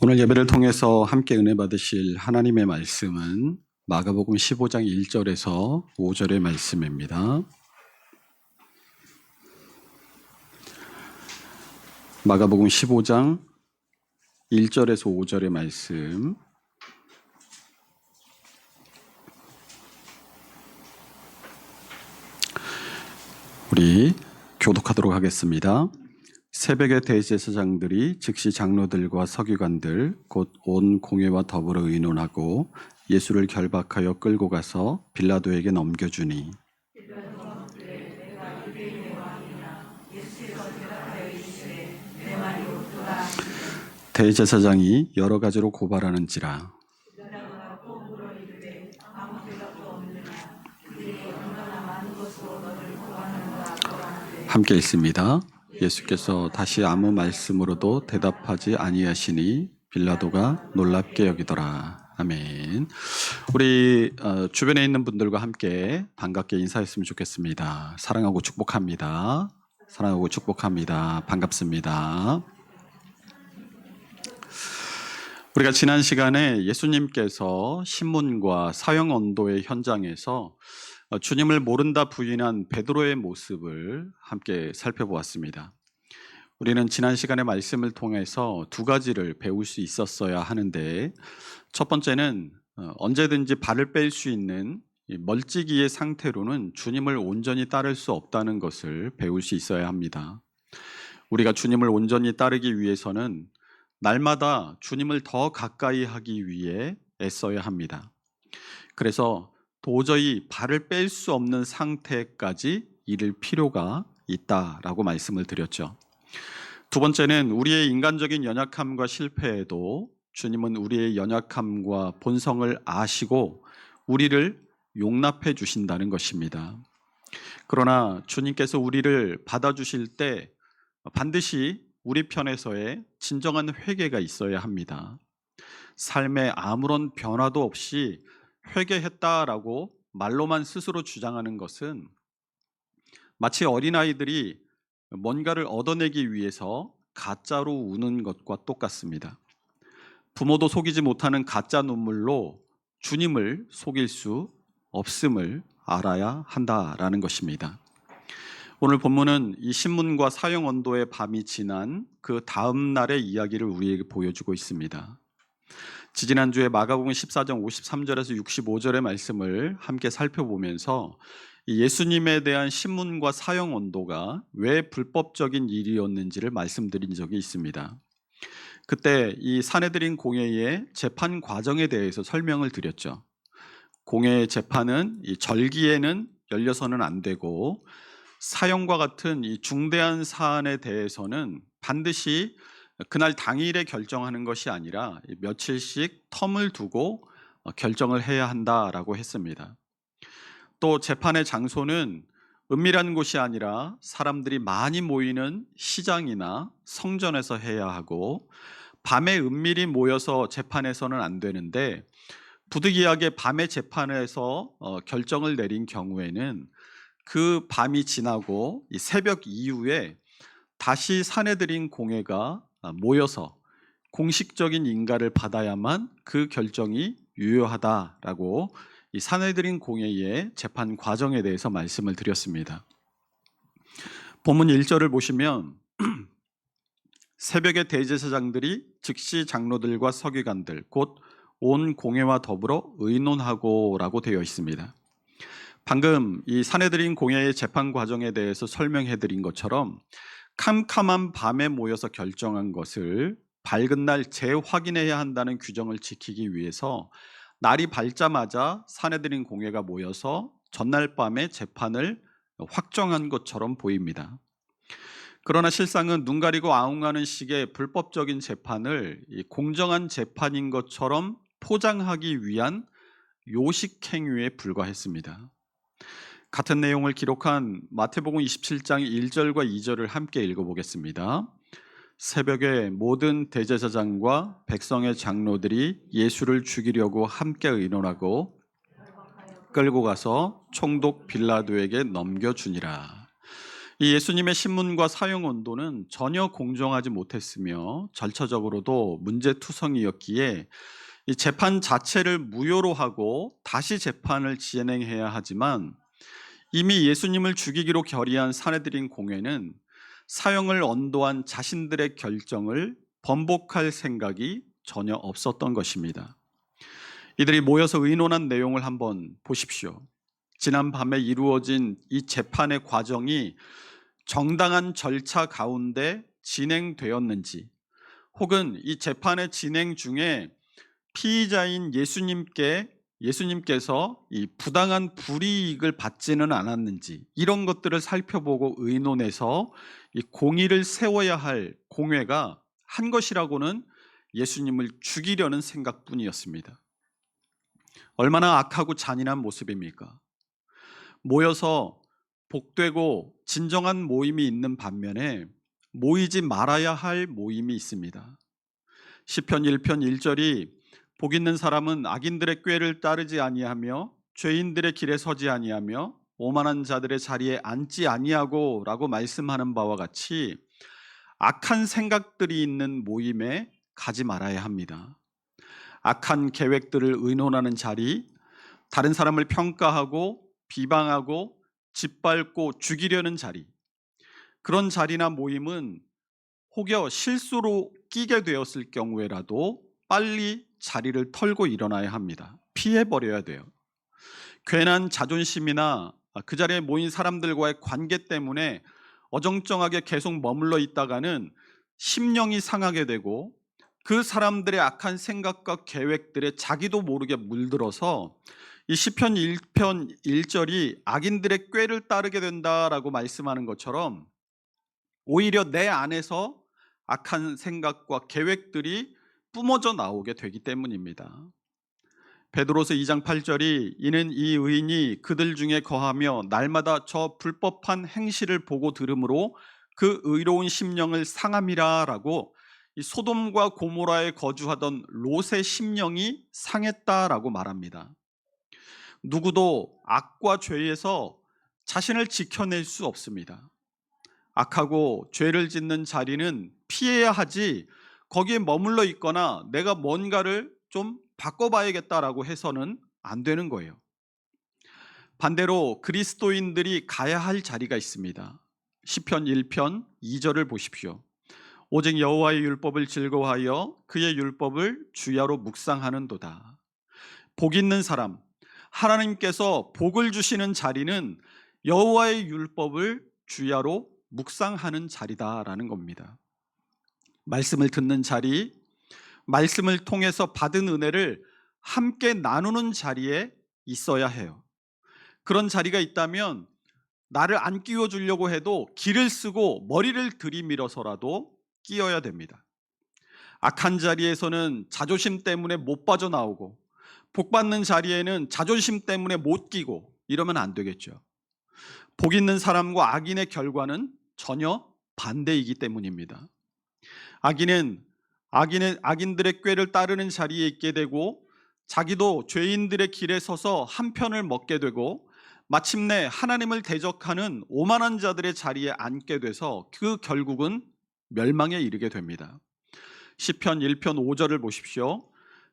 오늘 예배를 통해서 함께 은혜 받으실 하나님의 말씀은 마가복음 15장 1절에서 5절의 말씀입니다. 마가복음 15장 1절에서 5절의 말씀 우리 교독하도록 하겠습니다. 새벽에 대제사장들이 즉시 장로들과 서기관들 곧 온 공회와 더불어 의논하고 예수를 결박하여 끌고 가서 빌라도에게 넘겨주니 대제사장이 여러 가지로 고발하는지라 함께 있습니다. 예수께서 다시 아무 말씀으로도 대답하지 아니하시니 빌라도가 놀랍게 여기더라. 아멘. 우리 어, 주변에 있는 분들과 함께 반갑게 인사했으면 좋겠습니다. 사랑하고 축복합니다. 사랑하고 축복합니다. 반갑습니다. 우리가 지난 시간에 예수님께서 신문과 사형 언도의 현장에서 어, 주님을 모른다 부인한 베드로의 모습을 함께 살펴보았습니다. 우리는 지난 시간의 말씀을 통해서 두 가지를 배울 수 있었어야 하는데 첫 번째는 어, 언제든지 발을 뺄 수 있는 이 멀찌기의 상태로는 주님을 온전히 따를 수 없다는 것을 배울 수 있어야 합니다. 우리가 주님을 온전히 따르기 위해서는 날마다 주님을 더 가까이 하기 위해 애써야 합니다. 그래서 도저히 발을 뺄 수 없는 상태까지 이를 필요가 있다라고 말씀을 드렸죠. 두 번째는 우리의 인간적인 연약함과 실패에도 주님은 우리의 연약함과 본성을 아시고 우리를 용납해 주신다는 것입니다. 그러나 주님께서 우리를 받아주실 때 반드시 우리 편에서의 진정한 회개가 있어야 합니다. 삶에 아무런 변화도 없이 회개했다라고 말로만 스스로 주장하는 것은 마치 어린아이들이 뭔가를 얻어내기 위해서 가짜로 우는 것과 똑같습니다. 부모도 속이지 못하는 가짜 눈물로 주님을 속일 수 없음을 알아야 한다라는 것입니다. 오늘 본문은 이 신문과 사형 언도의 밤이 지난 그 다음 날의 이야기를 우리에게 보여주고 있습니다. 지지난주에 마가복음 14장 53절에서 65절의 말씀을 함께 살펴보면서 예수님에 대한 신문과 사형 언도가 왜 불법적인 일이었는지를 말씀드린 적이 있습니다. 그때 이 사내들인 공회의 재판 과정에 대해서 설명을 드렸죠. 공회의 재판은 이 절기에는 열려서는 안 되고 사형과 같은 이 중대한 사안에 대해서는 반드시 그날 당일에 결정하는 것이 아니라 며칠씩 텀을 두고 어, 결정을 해야 한다라고 했습니다. 또 재판의 장소는 은밀한 곳이 아니라 사람들이 많이 모이는 시장이나 성전에서 해야 하고 밤에 은밀히 모여서 재판해서는 안 되는데 부득이하게 밤에 재판에서 어, 결정을 내린 경우에는 그 밤이 지나고 새벽 이후에 다시 사내들인 공회가 아, 모여서 공식적인 인가를 받아야만 그 결정이 유효하다라고 이 사내들인 공회의 재판 과정에 대해서 말씀을 드렸습니다. 본문 1절을 보시면 새벽에 대제사장들이 즉시 장로들과 서기관들 곧 온 공회와 더불어 의논하고라고 되어 있습니다. 방금 이 사내들인 공회의 재판 과정에 대해서 설명해 드린 것처럼 캄캄한 밤에 모여서 결정한 것을 밝은 날 재확인해야 한다는 규정을 지키기 위해서 날이 밝자마자 사내들인 공회가 모여서 전날 밤에 재판을 확정한 것처럼 보입니다. 그러나 실상은 눈 가리고 아웅하는 식의 불법적인 재판을 공정한 재판인 것처럼 포장하기 위한 요식 행위에 불과했습니다. 같은 내용을 기록한 마태복음 27장 1절과 2절을 함께 읽어보겠습니다. 새벽에 모든 대제사장과 백성의 장로들이 예수를 죽이려고 함께 의논하고 끌고 가서 총독 빌라도에게 넘겨주니라. 이 예수님의 신문과 사형 언도는 전혀 공정하지 못했으며 절차적으로도 문제투성이었기에 이 재판 자체를 무효로 하고 다시 재판을 진행해야 하지만 이미 예수님을 죽이기로 결의한 사내들인 공회는 사형을 언도한 자신들의 결정을 번복할 생각이 전혀 없었던 것입니다. 이들이 모여서 의논한 내용을 한번 보십시오. 지난 밤에 이루어진 이 재판의 과정이 정당한 절차 가운데 진행되었는지 혹은 이 재판의 진행 중에 피의자인 예수님께 예수님께서 이 부당한 불이익을 받지는 않았는지 이런 것들을 살펴보고 의논해서 이 공의를 세워야 할 공회가 한 것이라고는 예수님을 죽이려는 생각뿐이었습니다. 얼마나 악하고 잔인한 모습입니까? 모여서 복되고 진정한 모임이 있는 반면에 모이지 말아야 할 모임이 있습니다. 시편 1편 1절이 복 있는 사람은 악인들의 꾀를 따르지 아니하며 죄인들의 길에 서지 아니하며 오만한 자들의 자리에 앉지 아니하고라고 말씀하는 바와 같이 악한 생각들이 있는 모임에 가지 말아야 합니다. 악한 계획들을 의논하는 자리, 다른 사람을 평가하고 비방하고 짓밟고 죽이려는 자리. 그런 자리나 모임은 혹여 실수로 끼게 되었을 경우에라도 빨리 자리를 털고 일어나야 합니다. 피해 버려야 돼요. 괜한 자존심이나 그 자리에 모인 사람들과의 관계 때문에 어정쩡하게 계속 머물러 있다가는 심령이 상하게 되고 그 사람들의 악한 생각과 계획들에 자기도 모르게 물들어서 이 시편 1편 1절이 악인들의 꾀를 따르게 된다라고 말씀하는 것처럼 오히려 내 안에서 악한 생각과 계획들이 뿜어져 나오게 되기 때문입니다. 베드로서 2장 8절이 이는 이 의인이 그들 중에 거하며 날마다 저 불법한 행실을 보고 들으므로 그 의로운 심령을 상함이라라고 이 소돔과 고모라에 거주하던 롯의 심령이 상했다라고 말합니다. 누구도 악과 죄에서 자신을 지켜낼 수 없습니다. 악하고 죄를 짓는 자리는 피해야 하지 거기에 머물러 있거나 내가 뭔가를 좀 바꿔봐야겠다라고 해서는 안 되는 거예요. 반대로 그리스도인들이 가야 할 자리가 있습니다. 시편 1편 2절을 보십시오. 오직 여호와의 율법을 즐거워하여 그의 율법을 주야로 묵상하는도다. 복 있는 사람, 하나님께서 복을 주시는 자리는 여호와의 율법을 주야로 묵상하는 자리다라는 겁니다. 말씀을 듣는 자리, 말씀을 통해서 받은 은혜를 함께 나누는 자리에 있어야 해요. 그런 자리가 있다면 나를 안 끼워 주려고 해도 길을 쓰고 머리를 들이밀어서라도 끼어야 됩니다. 악한 자리에서는 자존심 때문에 못 빠져나오고 복 받는 자리에는 자존심 때문에 못 끼고 이러면 안 되겠죠. 복 있는 사람과 악인의 결과는 전혀 반대이기 때문입니다. 악인은 악인의 악인들의 꾀를 따르는 자리에 있게 되고 자기도 죄인들의 길에 서서 한 편을 먹게 되고 마침내 하나님을 대적하는 오만한 자들의 자리에 앉게 돼서 그 결국은 멸망에 이르게 됩니다. 시편 1편 5절을 보십시오.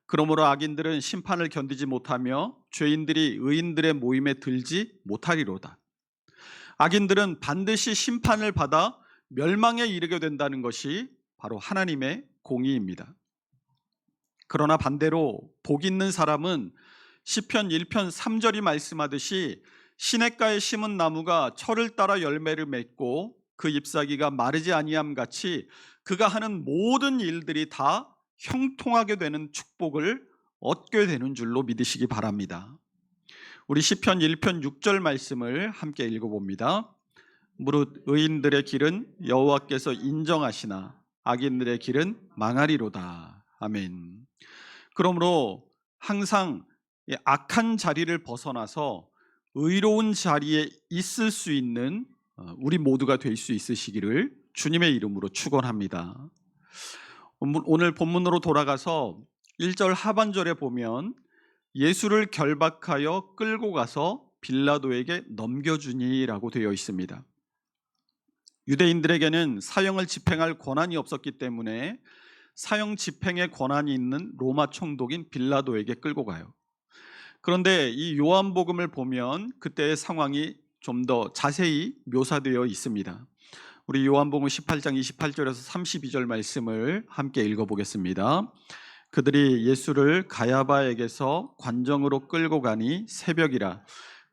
그러므로 악인들은 심판을 견디지 못하며 죄인들이 의인들의 모임에 들지 못하리로다. 악인들은 반드시 심판을 받아 멸망에 이르게 된다는 것이 바로 하나님의 공의입니다. 그러나 반대로 복 있는 사람은 시편 1편 3절이 말씀하듯이 시냇가에 심은 나무가 철을 따라 열매를 맺고 그 잎사귀가 마르지 아니함 같이 그가 하는 모든 일들이 다 형통하게 되는 축복을 얻게 되는 줄로 믿으시기 바랍니다. 우리 시편 1편 6절 말씀을 함께 읽어 봅니다. 무릇 의인들의 길은 여호와께서 인정하시나 악인들의 길은 망하리로다. 아멘. 그러므로 항상 악한 자리를 벗어나서 의로운 자리에 있을 수 있는 어, 우리 모두가 될 수 있으시기를 주님의 이름으로 축원합니다. 오늘 본문으로 돌아가서 1절 하반절에 보면 예수를 결박하여 끌고 가서 빌라도에게 넘겨주니라고 되어 있습니다. 유대인들에게는 사형을 집행할 권한이 없었기 때문에 사형 집행의 권한이 있는 로마 총독인 빌라도에게 끌고 가요. 그런데 이 요한복음을 보면 그때의 상황이 좀 더 자세히 묘사되어 있습니다. 우리 요한복음 18장 28절에서 32절 말씀을 함께 읽어보겠습니다. 그들이 예수를 가야바에게서 관정으로 끌고 가니 새벽이라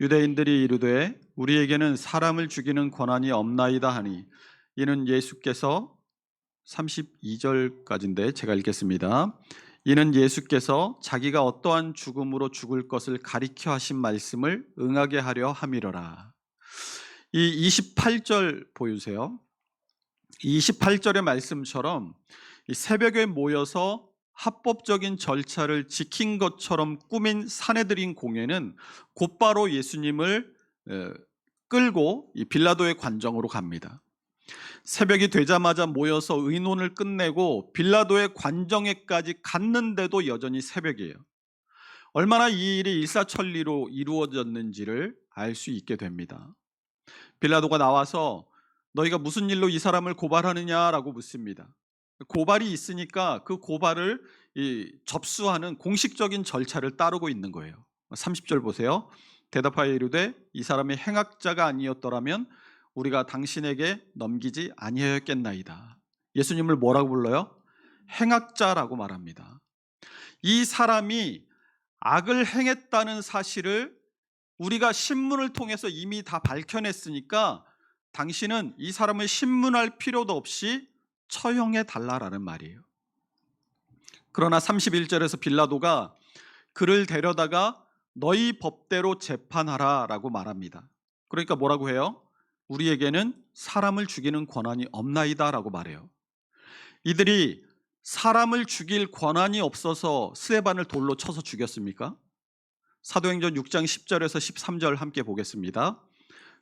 유대인들이 이르되 우리에게는 사람을 죽이는 권한이 없나이다 하니 이는 예수께서 32절까지인데 제가 읽겠습니다. 이는 예수께서 자기가 어떠한 죽음으로 죽을 것을 가리켜 하신 말씀을 응하게 하려 함이로라. 이 28절 보여주세요. 28절의 말씀처럼 이 새벽에 모여서 합법적인 절차를 지킨 것처럼 꾸민 사내들인 공회는 곧바로 예수님을 에, 끌고 이 빌라도의 관정으로 갑니다. 새벽이 되자마자 모여서 의논을 끝내고 빌라도의 관정에까지 갔는데도 여전히 새벽이에요. 얼마나 이 일이 일사천리로 이루어졌는지를 알 수 있게 됩니다. 빌라도가 나와서 너희가 무슨 일로 이 사람을 고발하느냐라고 묻습니다. 고발이 있으니까 그 고발을 이 접수하는 공식적인 절차를 따르고 있는 거예요. 30절 보세요. 대답하여 이르되 이 사람이 행악자가 아니었더라면 우리가 당신에게 넘기지 아니하였겠나이다. 예수님을 뭐라고 불러요? 행악자라고 말합니다. 이 사람이 악을 행했다는 사실을 우리가 신문을 통해서 이미 다 밝혀냈으니까 당신은 이 사람을 신문할 필요도 없이 처형해 달라라는 말이에요. 그러나 31절에서 빌라도가 그를 데려다가 너희 법대로 재판하라라고 말합니다. 그러니까 뭐라고 해요? 우리에게는 사람을 죽이는 권한이 없나이다라고 말해요. 이들이 사람을 죽일 권한이 없어서 스데반을 돌로 쳐서 죽였습니까? 사도행전 6장 10절에서 13절 함께 보겠습니다.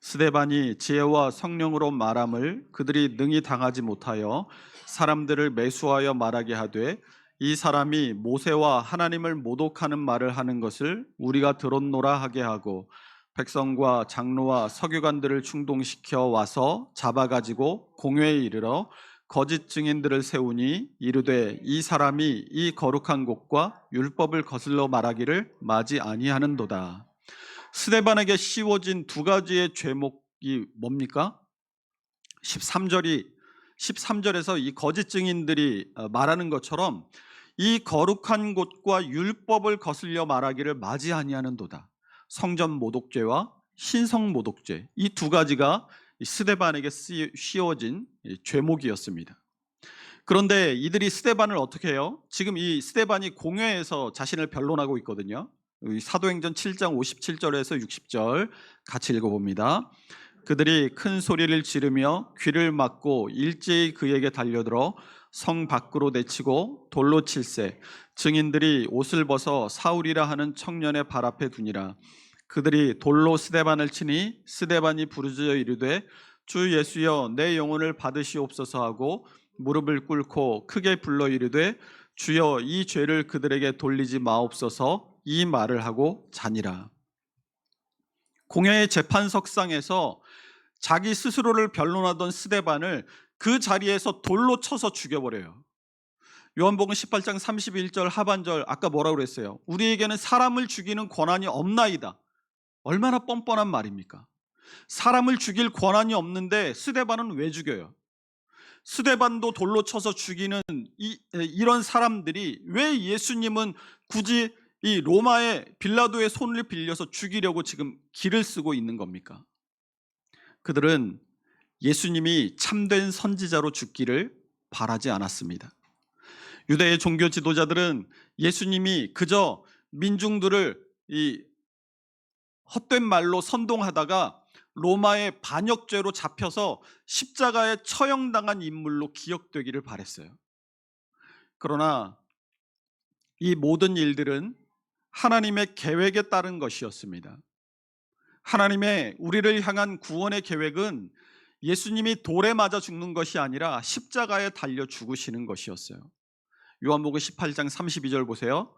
스데반이 지혜와 성령으로 말함을 그들이 능히 당하지 못하여 사람들을 매수하여 말하게 하되 이 사람이 모세와 하나님을 모독하는 말을 하는 것을 우리가 들었노라 하게 하고 백성과 장로와 서기관들을 충동시켜 와서 잡아가지고 공회에 이르러 거짓 증인들을 세우니 이르되 이 사람이 이 거룩한 곳과 율법을 거슬러 말하기를 마지 아니하는도다. 스데반에게 씌워진 두 가지의 죄목이 뭡니까? 13절이 13절에서 이 거짓 증인들이 어, 말하는 것처럼 이 거룩한 곳과 율법을 거슬려 말하기를 마지 아니하는도다. 성전 모독죄와 신성 모독죄 이 두 가지가 스데반에게 씌워진 죄목이었습니다. 그런데 이들이 스데반을 어떻게 해요? 지금 이 스데반이 공회에서 자신을 변론하고 있거든요. 사도행전 7장 57절에서 60절 같이 읽어봅니다. 그들이 큰 소리를 지르며 귀를 막고 일제히 그에게 달려들어 성 밖으로 내치고 돌로 칠세. 증인들이 옷을 벗어 사울이라 하는 청년의 발 앞에 두니라. 그들이 돌로 스데반을 치니 스데반이 부르짖어 이르되 주 예수여 내 영혼을 받으시옵소서 하고 무릎을 꿇고 크게 불러 이르되 주여 이 죄를 그들에게 돌리지 마옵소서 이 말을 하고 자니라. 공회의 재판석상에서 자기 스스로를 변론하던 스데반을 그 자리에서 돌로 쳐서 죽여버려요. 요한복음 18장 31절 하반절 아까 뭐라고 그랬어요? 우리에게는 사람을 죽이는 권한이 없나이다. 얼마나 뻔뻔한 말입니까? 사람을 죽일 권한이 없는데 스데반은 왜 죽여요? 스데반도 돌로 쳐서 죽이는 이, 이런 사람들이 왜 예수님은 굳이 이 로마의 빌라도의 손을 빌려서 죽이려고 지금 길을 쓰고 있는 겁니까? 그들은 예수님이 참된 선지자로 죽기를 바라지 않았습니다. 유대의 종교 지도자들은 예수님이 그저 민중들을 이 헛된 말로 선동하다가 로마의 반역죄로 잡혀서 십자가에 처형당한 인물로 기억되기를 바랬어요. 그러나 이 모든 일들은 하나님의 계획에 따른 것이었습니다. 하나님의 우리를 향한 구원의 계획은 예수님이 돌에 맞아 죽는 것이 아니라 십자가에 달려 죽으시는 것이었어요. 요한복음 18장 32절 보세요.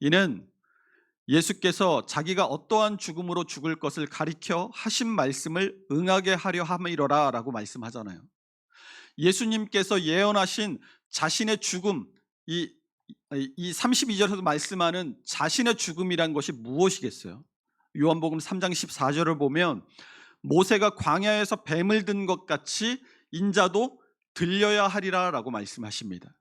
이는 예수께서 자기가 어떠한 죽음으로 죽을 것을 가리켜 하신 말씀을 응하게 하려 함이로라 라고 말씀하잖아요. 예수님께서 예언하신 자신의 죽음 이, 이 32절에서 말씀하는 자신의 죽음이란 것이 무엇이겠어요? 요한복음 3장 14절을 보면 모세가 광야에서 뱀을 든 것 같이 인자도 들려야 하리라라고 말씀하십니다.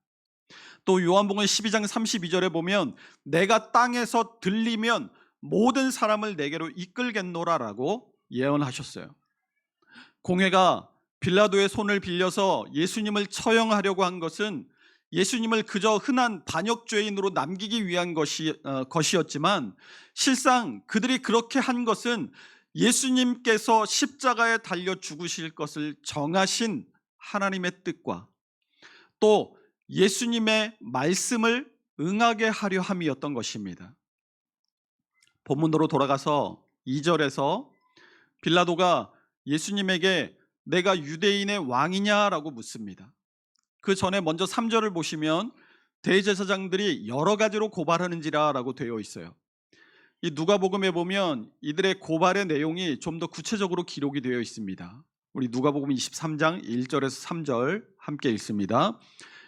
또 요한복음 12장 32절에 보면 내가 땅에서 들리면 모든 사람을 내게로 이끌겠노라라고 예언하셨어요. 공회가 빌라도의 손을 빌려서 예수님을 처형하려고 한 것은 예수님을 그저 흔한 반역죄인으로 남기기 위한 것이, 어, 것이었지만 실상 그들이 그렇게 한 것은 예수님께서 십자가에 달려 죽으실 것을 정하신 하나님의 뜻과 또 예수님의 말씀을 응하게 하려 함이었던 것입니다. 본문으로 돌아가서 2절에서 빌라도가 예수님에게 내가 유대인의 왕이냐라고 묻습니다. 그 전에 먼저 3절을 보시면 대제사장들이 여러 가지로 고발하는지라라고 되어 있어요. 이 누가복음에 보면 이들의 고발의 내용이 좀 더 구체적으로 기록이 되어 있습니다. 우리 누가복음 23장 1절에서 3절 함께 읽습니다.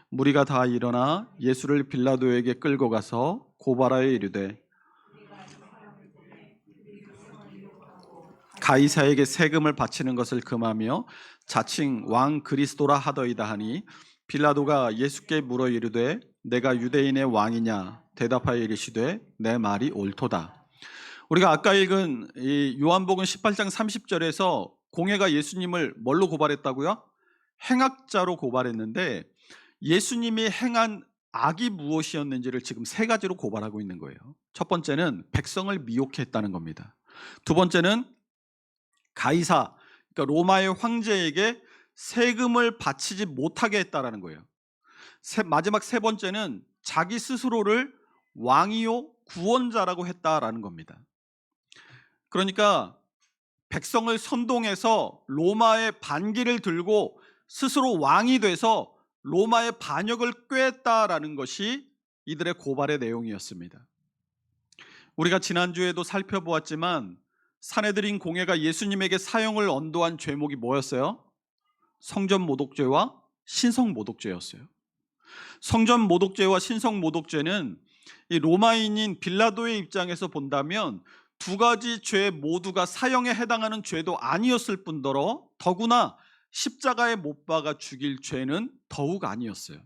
무리가 다 일어나 예수를 빌라도에게 끌고 가서 고발하여 이르되 가이사에게 세금을 바치는 것을 금하며 자칭 왕 그리스도라 하더이다 하니 빌라도가 예수께 물어 이르되 내가 유대인의 왕이냐 대답하여 이르시되 내 말이 옳도다. 우리가 아까 읽은 이 요한복음 18장 30절에서 공회가 예수님을 뭘로 고발했다고요? 행악자로 고발했는데 예수님이 행한 악이 무엇이었는지를 지금 세 가지로 고발하고 있는 거예요. 첫 번째는 백성을 미혹해 했다는 겁니다. 두 번째는 가이사, 그러니까 로마의 황제에게 세금을 바치지 못하게 했다라는 거예요. 세, 마지막 세 번째는 자기 스스로를 왕이요 구원자라고 했다라는 겁니다. 그러니까 백성을 선동해서 로마의 반기를 들고 스스로 왕이 돼서 로마의 반역을 꾀했다라는 것이 이들의 고발의 내용이었습니다. 우리가 지난주에도 살펴보았지만 사내들인 공회가 예수님에게 사형을 언도한 죄목이 뭐였어요? 성전 모독죄와 신성 모독죄였어요. 성전 모독죄와 신성 모독죄는 이 로마인인 빌라도의 입장에서 본다면 두 가지 죄 모두가 사형에 해당하는 죄도 아니었을 뿐더러 더구나 십자가에 못 박아 죽일 죄는 더욱 아니었어요.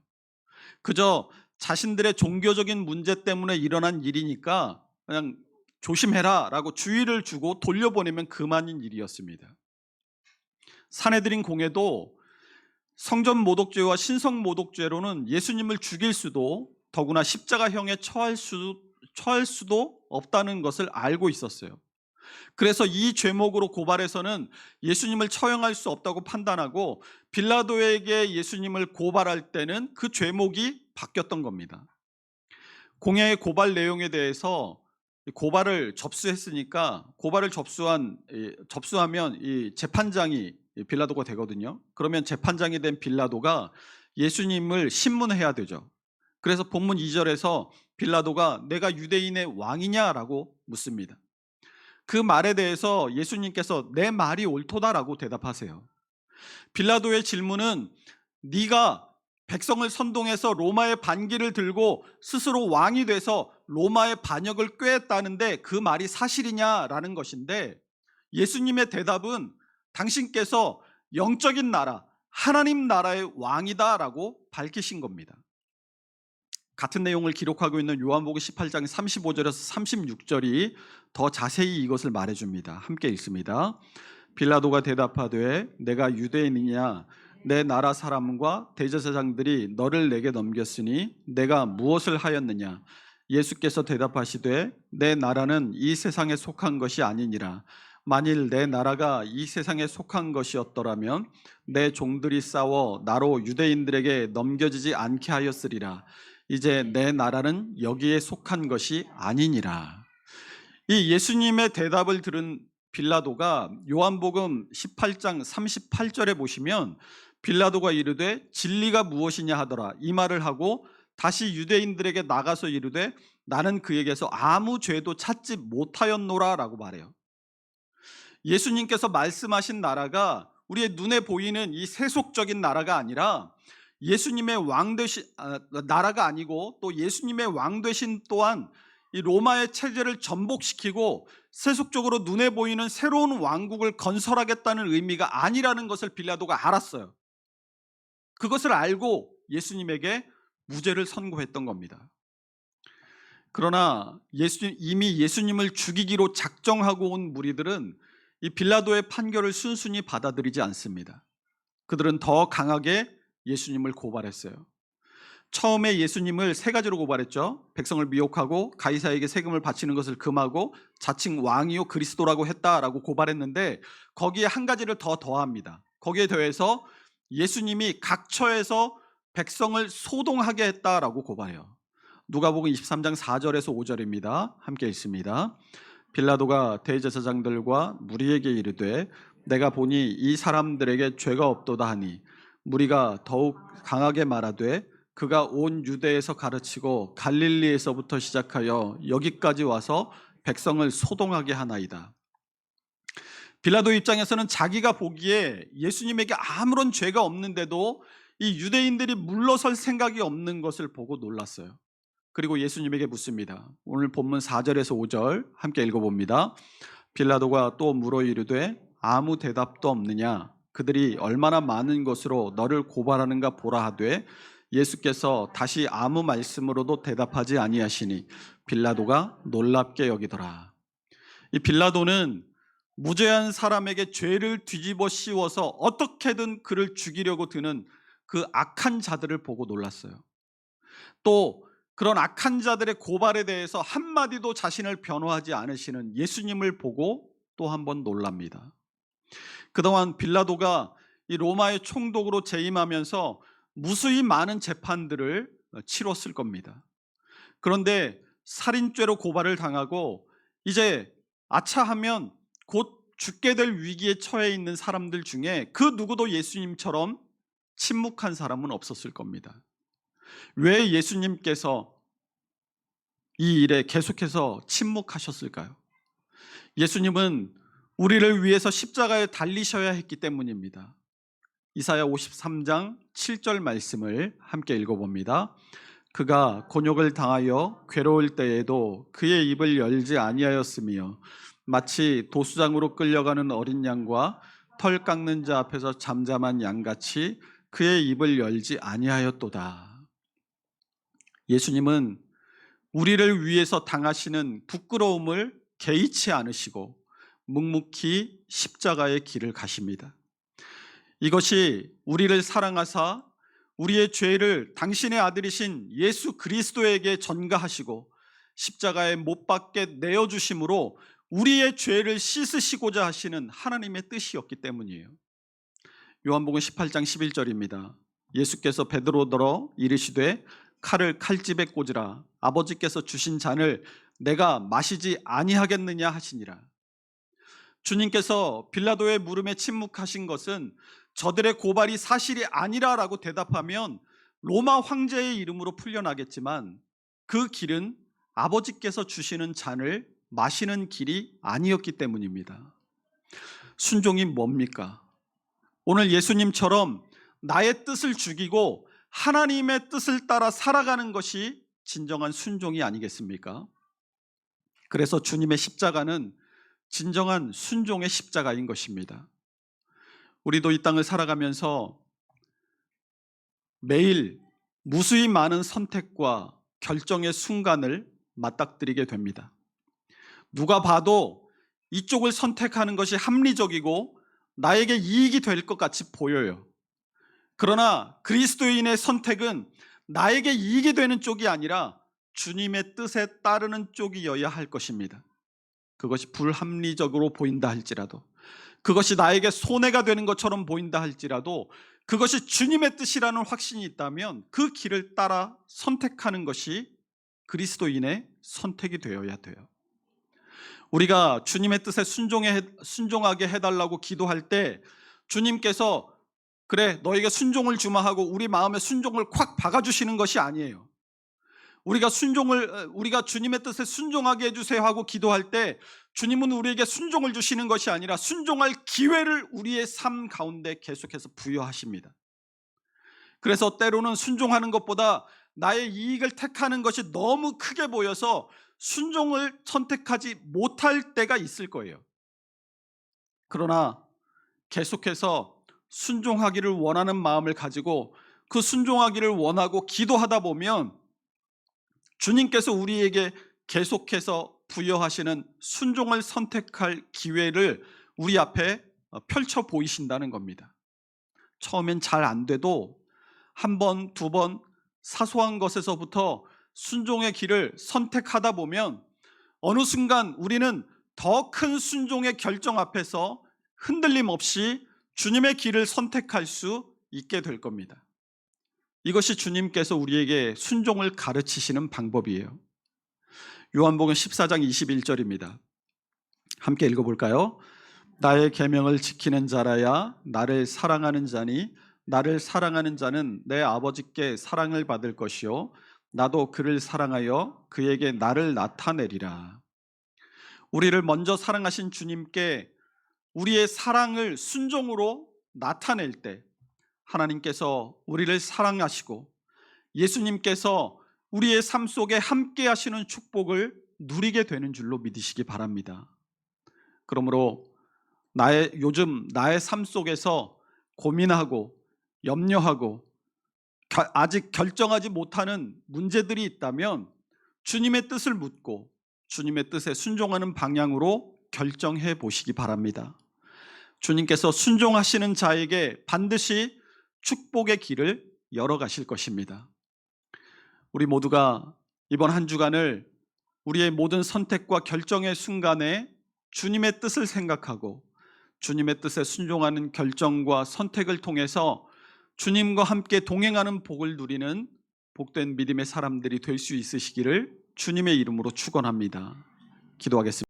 그저 자신들의 종교적인 문제 때문에 일어난 일이니까 그냥 조심해라 라고 주의를 주고 돌려보내면 그만인 일이었습니다. 사내들인 공회도 성전 모독죄와 신성 모독죄로는 예수님을 죽일 수도 더구나 십자가형에 처할, 수, 처할 수도 없다는 것을 알고 있었어요. 그래서 이 죄목으로 고발해서는 예수님을 처형할 수 없다고 판단하고 빌라도에게 예수님을 고발할 때는 그 죄목이 바뀌었던 겁니다. 공회의 고발 내용에 대해서 고발을 접수했으니까 고발을 접수한 접수하면 이 재판장이 빌라도가 되거든요. 그러면 재판장이 된 빌라도가 예수님을 신문해야 되죠. 그래서 본문 2절에서 빌라도가 내가 유대인의 왕이냐라고 묻습니다. 그 말에 대해서 예수님께서 내 말이 옳도다라고 대답하세요. 빌라도의 질문은 네가 백성을 선동해서 로마의 반기를 들고 스스로 왕이 돼서 로마의 반역을 꾀했다는데 그 말이 사실이냐라는 것인데 예수님의 대답은 당신께서 영적인 나라, 하나님 나라의 왕이다라고 밝히신 겁니다. 같은 내용을 기록하고 있는 요한복음 18장 35절에서 36절이 더 자세히 이것을 말해줍니다. 함께 읽습니다. 빌라도가 대답하되 내가 유대인이냐 내 나라 사람과 대제사장들이 너를 내게 넘겼으니 내가 무엇을 하였느냐 예수께서 대답하시되 내 나라는 이 세상에 속한 것이 아니니라 만일 내 나라가 이 세상에 속한 것이었더라면 내 종들이 싸워 나로 유대인들에게 넘겨지지 않게 하였으리라 이제 내 나라는 여기에 속한 것이 아니니라. 이 예수님의 대답을 들은 빌라도가 요한복음 18장 38절에 보시면 빌라도가 이르되 진리가 무엇이냐 하더라 이 말을 하고 다시 유대인들에게 나가서 이르되 나는 그에게서 아무 죄도 찾지 못하였노라라고 말해요. 예수님께서 말씀하신 나라가 우리의 눈에 보이는 이 세속적인 나라가 아니라 예수님의 왕 되신 아, 나라가 아니고 또 예수님의 왕 되신 또한 이 로마의 체제를 전복시키고 세속적으로 눈에 보이는 새로운 왕국을 건설하겠다는 의미가 아니라는 것을 빌라도가 알았어요. 그것을 알고 예수님에게 무죄를 선고했던 겁니다. 그러나 예수, 이미 예수님을 죽이기로 작정하고 온 무리들은 이 빌라도의 판결을 순순히 받아들이지 않습니다. 그들은 더 강하게 예수님을 고발했어요. 처음에 예수님을 세 가지로 고발했죠. 백성을 미혹하고 가이사에게 세금을 바치는 것을 금하고 자칭 왕이요 그리스도라고 했다라고 고발했는데 거기에 한 가지를 더 더합니다. 거기에 더해서 예수님이 각처에서 백성을 소동하게 했다라고 고발해요. 누가복음 23장 4절에서 5절입니다. 함께 읽습니다. 빌라도가 대제사장들과 무리에게 이르되 내가 보니 이 사람들에게 죄가 없도다 하니 무리가 더욱 강하게 말하되 그가 온 유대에서 가르치고 갈릴리에서부터 시작하여 여기까지 와서 백성을 소동하게 하나이다. 빌라도 입장에서는 자기가 보기에 예수님에게 아무런 죄가 없는데도 이 유대인들이 물러설 생각이 없는 것을 보고 놀랐어요. 그리고 예수님에게 묻습니다. 오늘 본문 4절에서 5절 함께 읽어봅니다. 빌라도가 또 물어 이르되 아무 대답도 없느냐? 그들이 얼마나 많은 것으로 너를 고발하는가 보라 하되 예수께서 다시 아무 말씀으로도 대답하지 아니하시니 빌라도가 놀랍게 여기더라. 이 빌라도는 무죄한 사람에게 죄를 뒤집어 씌워서 어떻게든 그를 죽이려고 드는 그 악한 자들을 보고 놀랐어요. 또 그런 악한 자들의 고발에 대해서 한마디도 자신을 변호하지 않으시는 예수님을 보고 또 한 번 놀랍니다. 그동안 빌라도가 이 로마의 총독으로 재임하면서 무수히 많은 재판들을 치렀을 겁니다. 그런데 살인죄로 고발을 당하고 이제 아차하면 곧 죽게 될 위기에 처해 있는 사람들 중에 그 누구도 예수님처럼 침묵한 사람은 없었을 겁니다. 왜 예수님께서 이 일에 계속해서 침묵하셨을까요? 예수님은 우리를 위해서 십자가에 달리셔야 했기 때문입니다. 이사야 53장 7절 말씀을 함께 읽어봅니다. 그가 곤욕을 당하여 괴로울 때에도 그의 입을 열지 아니하였으며 마치 도수장으로 끌려가는 어린 양과 털 깎는 자 앞에서 잠잠한 양같이 그의 입을 열지 아니하였도다. 예수님은 우리를 위해서 당하시는 부끄러움을 개의치 않으시고 묵묵히 십자가의 길을 가십니다. 이것이 우리를 사랑하사 우리의 죄를 당신의 아들이신 예수 그리스도에게 전가하시고 십자가에 못 박게 내어 주심으로 우리의 죄를 씻으시고자 하시는 하나님의 뜻이었기 때문이에요. 요한복음 18장 11절입니다. 예수께서 베드로더러 이르시되 칼을 칼집에 꽂으라 아버지께서 주신 잔을 내가 마시지 아니하겠느냐 하시니라. 주님께서 빌라도의 물음에 침묵하신 것은 저들의 고발이 사실이 아니라라고 대답하면 로마 황제의 이름으로 풀려나겠지만 그 길은 아버지께서 주시는 잔을 마시는 길이 아니었기 때문입니다. 순종이 뭡니까? 오늘 예수님처럼 나의 뜻을 죽이고 하나님의 뜻을 따라 살아가는 것이 진정한 순종이 아니겠습니까? 그래서 주님의 십자가는 진정한 순종의 십자가인 것입니다. 우리도 이 땅을 살아가면서 매일 무수히 많은 선택과 결정의 순간을 맞닥뜨리게 됩니다. 누가 봐도 이쪽을 선택하는 것이 합리적이고 나에게 이익이 될 것 같이 보여요. 그러나 그리스도인의 선택은 나에게 이익이 되는 쪽이 아니라 주님의 뜻에 따르는 쪽이어야 할 것입니다. 그것이 불합리적으로 보인다 할지라도 그것이 나에게 손해가 되는 것처럼 보인다 할지라도 그것이 주님의 뜻이라는 확신이 있다면 그 길을 따라 선택하는 것이 그리스도인의 선택이 되어야 돼요. 우리가 주님의 뜻에 순종해, 순종하게 해달라고 기도할 때 주님께서 그래 너에게 순종을 주마 하고 우리 마음에 순종을 콱 박아주시는 것이 아니에요. 우리가 순종을 우리가 주님의 뜻에 순종하게 해주세요 하고 기도할 때 주님은 우리에게 순종을 주시는 것이 아니라 순종할 기회를 우리의 삶 가운데 계속해서 부여하십니다. 그래서 때로는 순종하는 것보다 나의 이익을 택하는 것이 너무 크게 보여서 순종을 선택하지 못할 때가 있을 거예요. 그러나 계속해서 순종하기를 원하는 마음을 가지고 그 순종하기를 원하고 기도하다 보면 주님께서 우리에게 계속해서 부여하시는 순종을 선택할 기회를 우리 앞에 펼쳐 보이신다는 겁니다. 처음엔 잘 안 돼도 한 번, 두 번 사소한 것에서부터 순종의 길을 선택하다 보면 어느 순간 우리는 더 큰 순종의 결정 앞에서 흔들림 없이 주님의 길을 선택할 수 있게 될 겁니다. 이것이 주님께서 우리에게 순종을 가르치시는 방법이에요. 요한복음 14장 21절입니다. 함께 읽어볼까요? 나의 계명을 지키는 자라야 나를 사랑하는 자니 나를 사랑하는 자는 내 아버지께 사랑을 받을 것이요 나도 그를 사랑하여 그에게 나를 나타내리라. 우리를 먼저 사랑하신 주님께 우리의 사랑을 순종으로 나타낼 때 하나님께서 우리를 사랑하시고 예수님께서 우리의 삶 속에 함께 하시는 축복을 누리게 되는 줄로 믿으시기 바랍니다. 그러므로 나의 요즘 나의 삶 속에서 고민하고 염려하고 겨- 아직 결정하지 못하는 문제들이 있다면 주님의 뜻을 묻고 주님의 뜻에 순종하는 방향으로 결정해 보시기 바랍니다. 주님께서 순종하시는 자에게 반드시 축복의 길을 열어 가실 것입니다. 우리 모두가 이번 한 주간을 우리의 모든 선택과 결정의 순간에 주님의 뜻을 생각하고 주님의 뜻에 순종하는 결정과 선택을 통해서 주님과 함께 동행하는 복을 누리는 복된 믿음의 사람들이 될 수 있으시기를 주님의 이름으로 축원합니다. 기도하겠습니다.